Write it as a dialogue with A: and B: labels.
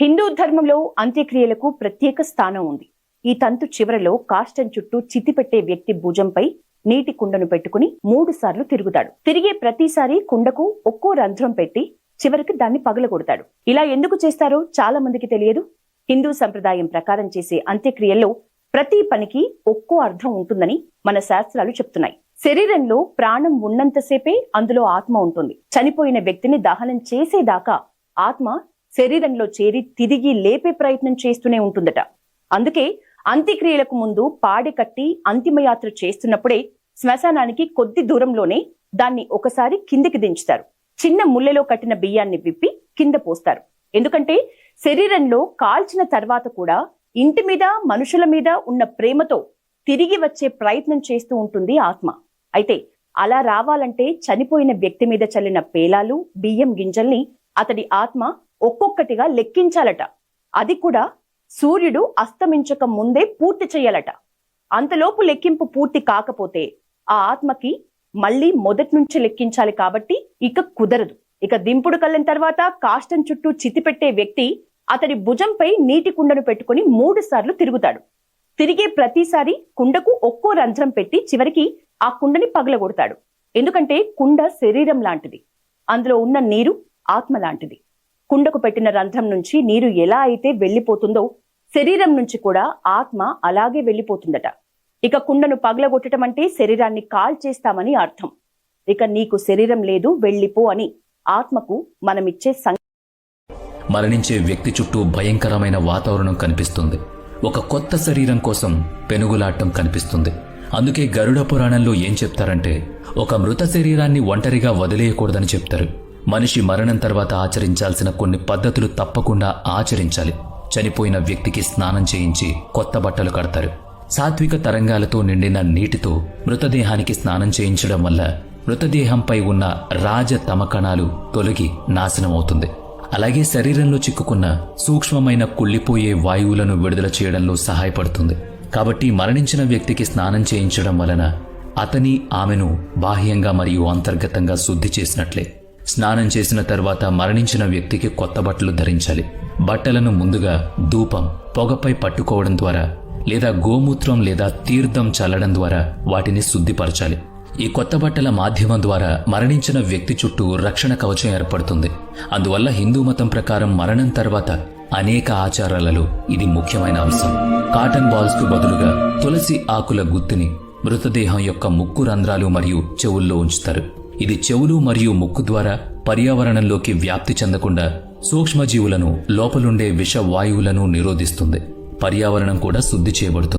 A: హిందూ ధర్మంలో అంత్యక్రియలకు ప్రత్యేక స్థానం ఉంది. ఈ తంతు చివరలో కాష్టం చుట్టూ చితిపెట్టే వ్యక్తి భుజంపై నీటి కుండను పెట్టుకుని మూడు సార్లు తిరుగుతాడు. తిరిగే ప్రతిసారి కుండకు ఒక్కో రంధ్రం పెట్టి చివరికి దాన్ని పగలగొడతాడు. ఇలా ఎందుకు చేస్తారో చాలా మందికి తెలియదు. హిందూ సంప్రదాయం ప్రకారం చేసే అంత్యక్రియల్లో ప్రతి పనికి ఒక్కో అర్థం ఉంటుందని మన శాస్త్రాలు చెప్తున్నాయి. శరీరంలో ప్రాణం ఉన్నంతసేపే అందులో ఆత్మ ఉంటుంది. చనిపోయిన వ్యక్తిని దహనం చేసేదాకా ఆత్మ శరీరంలో చేరి తిరిగి లేపే ప్రయత్నం చేస్తూనే ఉంటుందట. అందుకే అంత్యక్రియలకు ముందు పాడి కట్టి అంతిమయాత్ర చేస్తున్నప్పుడే శ్మశానానికి కొద్ది దూరంలోనే దాన్ని ఒకసారి కిందికి దించుతారు. చిన్న ముల్లెలో కట్టిన బియ్యాన్ని విప్పి కింద పోస్తారు. ఎందుకంటే శరీరంలో కాల్చిన తర్వాత కూడా ఇంటి మీద మనుషుల మీద ఉన్న ప్రేమతో తిరిగి వచ్చే ప్రయత్నం చేస్తూ ఉంటుంది ఆత్మ. అయితే అలా రావాలంటే చనిపోయిన వ్యక్తి మీద చల్లిన పేలాలు బియ్యం గింజల్ని అతడి ఆత్మ ఒక్కొక్కటిగా లెక్కించాలట. అది కూడా సూర్యుడు అస్తమించక ముందే పూర్తి చేయాలట. అంతలోపు లెక్కింపు పూర్తి కాకపోతే ఆ ఆత్మకి మళ్ళీ మొదటి నుంచి లెక్కించాలి కాబట్టి ఇక కుదరదు. ఇక దింపుడు కళ్ళిన తర్వాత కాష్టం చుట్టూ చితిపెట్టే వ్యక్తి అతడి భుజంపై నీటి కుండను పెట్టుకుని మూడు సార్లు తిరుగుతాడు. తిరిగే ప్రతిసారి కుండకు ఒక్కో రంధ్రం పెట్టి చివరికి ఆ కుండని పగలగొడతాడు. ఎందుకంటే కుండ శరీరం లాంటిది. అందులో ఉన్న నీరు ఆత్మ లాంటిది. కుండకు పెట్టిన రంధ్రం నుంచి నీరు ఎలా అయితే వెళ్ళిపోతుందో శరీరం నుంచి కూడా ఆత్మ అలాగే వెళ్ళిపోతుందట. ఇక కుండను పగలగొట్టడం అంటే శరీరాన్ని కాల్చేస్తామని అర్థం. ఇక నీకు శరీరం లేదు వెళ్ళిపో అని ఆత్మకు మనమిచ్చే సం
B: మరణించే వ్యక్తి చుట్టూ భయంకరమైన వాతావరణం కనిపిస్తుంది. ఒక కొత్త శరీరం కోసం పెనుగులాటం కనిపిస్తుంది. అందుకే గరుడ పురాణంలో ఏం చెప్తారంటే ఒక మృత శరీరాన్ని ఒంటరిగా వదిలేయకూడదని చెప్తారు. మనిషి మరణం తర్వాత ఆచరించాల్సిన కొన్ని పద్ధతులు తప్పకుండా ఆచరించాలి. చనిపోయిన వ్యక్తికి స్నానం చేయించి కొత్త బట్టలు కడతారు. సాత్విక తరంగాలతో నిండిన నీటితో మృతదేహానికి స్నానం చేయించడం వల్ల మృతదేహంపై ఉన్న రాజ తమకణాలు తొలగి నాశనమవుతుంది. అలాగే శరీరంలో చిక్కుకున్న సూక్ష్మమైన కుళ్ళిపోయే వాయువులను విడుదల చేయడంలో సహాయపడుతుంది. కాబట్టి మరణించిన వ్యక్తికి స్నానం చేయించడం వలన అతని ఆమెను బాహ్యంగా మరియు అంతర్గతంగా శుద్ధి చేసినట్లే. స్నానం చేసిన తర్వాత మరణించిన వ్యక్తికి కొత్త బట్టలు ధరించాలి. బట్టలను ముందుగా ధూపం పొగపై పట్టుకోవడం ద్వారా లేదా గోమూత్రం లేదా తీర్థం చల్లడం ద్వారా వాటిని శుద్ధిపరచాలి. ఈ కొత్త బట్టల మాధ్యమం ద్వారా మరణించిన వ్యక్తి చుట్టూ రక్షణ కవచం ఏర్పడుతుంది. అందువల్ల హిందూ మతం ప్రకారం మరణం తర్వాత అనేక ఆచారాలలో ఇది ముఖ్యమైన అంశం. కాటన్ బాల్స్కు బదులుగా తులసి ఆకుల గుత్తిని మృతదేహం యొక్క ముక్కు రంధ్రాలు మరియు చెవుల్లో ఉంచుతారు. ఇది చెవులు మరియు ముక్కు ద్వారా పర్యావరణంలోకి వ్యాప్తి చెందకుండా సూక్ష్మజీవులను లోపలుండే విష వాయువులను నిరోధిస్తుంది. పర్యావరణం కూడా శుద్ధి చేయబడుతుంది.